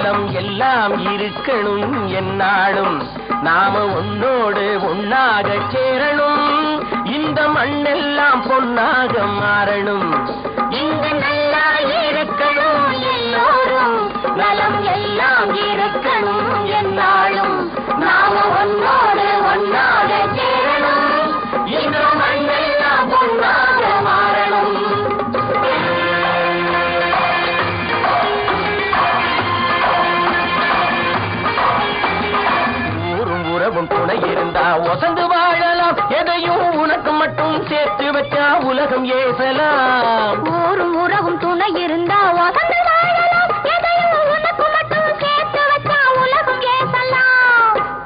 காலம் எல்லாம் இருக்கணும் என்னாலும் நாம உன்னோடு ஒன்னாக சேரணும். இந்த மண்ணெல்லாம் பொன்னாக மாறணும். இங்கு நல்லா இருக்க உனக்கு மட்டும் சேர்த்து வச்சா உலகம் ஏசலாம். ஊரும் உறவும் துணை இருந்தா வசந்து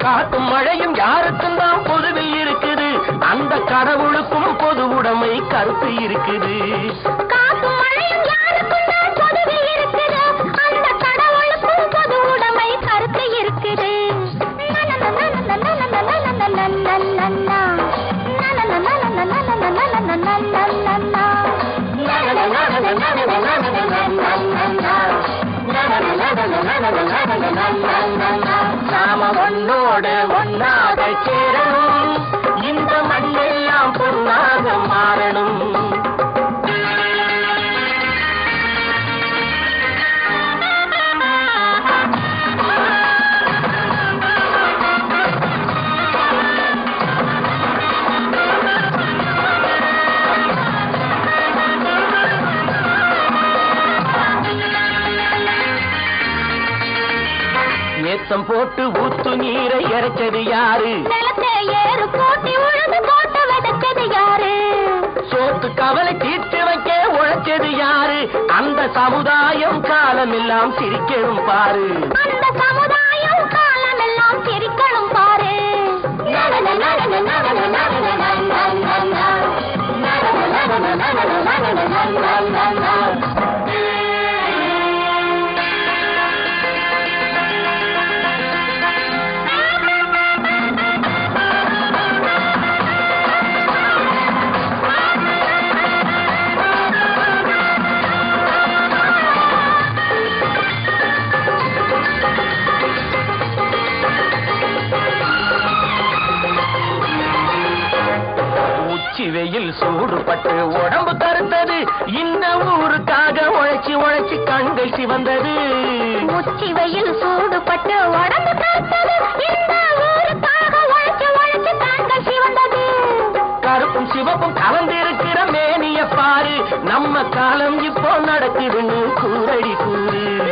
காத்தும் மழையும் யாருக்கும் தான் பொதுவில் இருக்குது. அந்த கடவுளுக்கும் பொது உடைமை கருத்து இருக்குது. காத்தும் மழையும் நாம ஒன்னோடு ஒன்னாக சேரணும். இந்த மண்ணெல்லாம் பொன்னாக மாறணும். ஏத்தம் போட்டு ஊத்து நீரை இறைச்சது யாரு? நிலத்தை ஏறு போட்டி உழுது போட்டு விதைச்சது யாரு? சோத்து கவலை தீர்த்து வைக்க உழைச்சது யாரு? அந்த சமுதாயம் காலமெல்லாம் சிரிக்கணும் பாரு. அந்த சமுதாயம் காலமெல்லாம் சிரிக்கணும் பாரு. உச்சி வெயில் சூடுபட்டு உடம்பு கருத்தது இந்த ஊருக்காக உழைச்சி உழைச்சி கண்கள் சிவந்தது. உச்சி வெயில் சூடுபட்டு உடம்பு கருத்தது இந்த ஊருக்காக உழைச்சு உழைச்சு தாங்கள் சிவந்தது. கருப்பும் சிவப்பும் கலந்திருக்கிற மேனிய பாரு. நம்ம காலம் இப்போ நடக்குதுன்னு கூரடி கூறு.